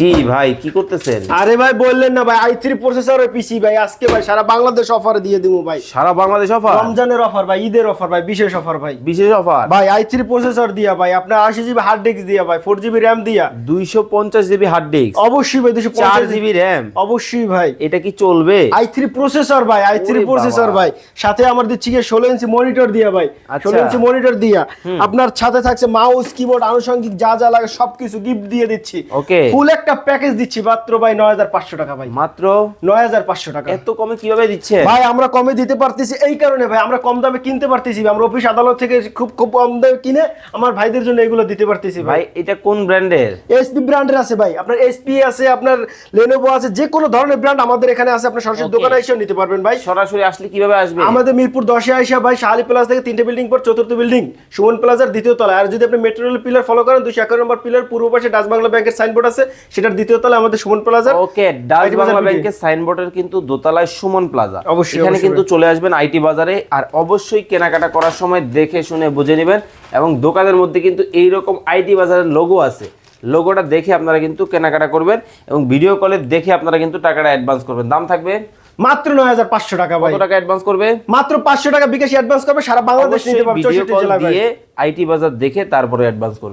কি ভাই কি করতেছেন? আরে ভাই বললেন না ভাই আই থ্রি প্রসেসর পিসি ভাই আজকে ভাই সারা বাংলাদেশ অফার দিয়ে দিব ভাই। সারা বাংলাদেশ অফার রমজানের অফার ভাই ঈদের অফার ভাই বিশেষ অফার ভাই। বিশেষ অফার ভাই প্রসেসর দিয়া ভাই আপনার আশি জিবি হার্ড ডিস্ক দিয়া ভাই জিবি দিয়া। দুইশো পঞ্চাশ জিবি হার্ড ডিস্ক অবশ্যই ভাই দুশো চার জিবি র্যাম অবশ্যই ভাই। এটা কি চলবে? আই থ্রি প্রসেসর ভাই আই থ্রি ওরে প্রসেসর ভাই। সাথে আমার দিচ্ছি গিয়ে ষোলো ইঞ্চি মনিটর দিয়া ভাই। আচ্ছা। ষোলো ইঞ্চি মনিটর দিয়া। আপনার সাথে থাকছে মাউস কিবোর্ড আনুষঙ্গিক যা যা লাগে সবকিছু গিফট দিয়ে দিচ্ছি। ওকে ফুল একটা প্যাকেজ দিচ্ছি মাত্র ভাই নয় হাজার পাঁচশো টাকা ভাই। মাত্র? নয় হাজার পাঁচশো টাকা। এত কমে কীভাবে দিচ্ছে ভাই আমরা কমে দিতে পারতেছি এই কারণে ভাই আমরা কম দামে কিনতে পারতেছি আমরা অফিস আদালত থেকে খুব খুব কম দামে কিনে আমার ভাইদের জন্য এগুলো দিতে পারতেছি ভাই। এটা কোন ব্র্যান্ডের? এসপি ব্র্যান্ডের আছে ভাই। আপনার এসপি আছে আপনার লেনোভো আছে যে কোনো ধরনের ব্র্যান্ড আমাদের এখানে আছে। আপনার সরাসরি. দোকানে এসেও নিতে পারবেন ভাই। সরাসরি আসলে কীভাবে আসবে? আমাদের মিরপুর দশে আইসা ভাই শাহালি প্লাস থেকে তিনটে বিল্ডিং পর চতুর্থ বিল্ডিং সুমন প্লাজার দ্বিতীয় তলা আর যদি আপনি মেট্রো রেল পিলার ফলো করেন দুশো একান্ন নম্বর পিলার পূর্ব পাশে ডাচ বাংলা ব্যাংকের সাইনবোর্ড আছে সেটার দ্বিতীয় তলা আমাদের সুমন প্লাজার ওকে ডাচ বাংলা ব্যাংকের সাইনবোর্ডের কিন্তু দোতলায় সুমন প্লাজা। অবশ্যই, এখানে কিন্তু চলে আসবেন আইটি বাজারে আর অবশ্যই কেনাকাটা করার সময় দেখে শুনে বুঝে নেবেন এবং দোকানের মধ্যে কিন্তু এই রকম আইটি বাজারের লোগো আছে। লোগোটা দেখে আপনারা কিন্তু কেনাকাটা করবেন এবং ভিডিও কলে দেখে আপনারা কিন্তু টাকাটা অ্যাডভান্স করবেন। দাম থাকবে মাত্র নয় হাজার পাঁচশো টাকা ভাই। কত টাকা অ্যাডভান্স করবে? মাত্র পাঁচশো টাকা বিকাশ অ্যাডভান্স করবে সারা বাংলাদেশ নিতে পারবে। ভিডিও কল দিয়ে আইটি বাজার দেখে তারপরে অ্যাডভান্স করবে।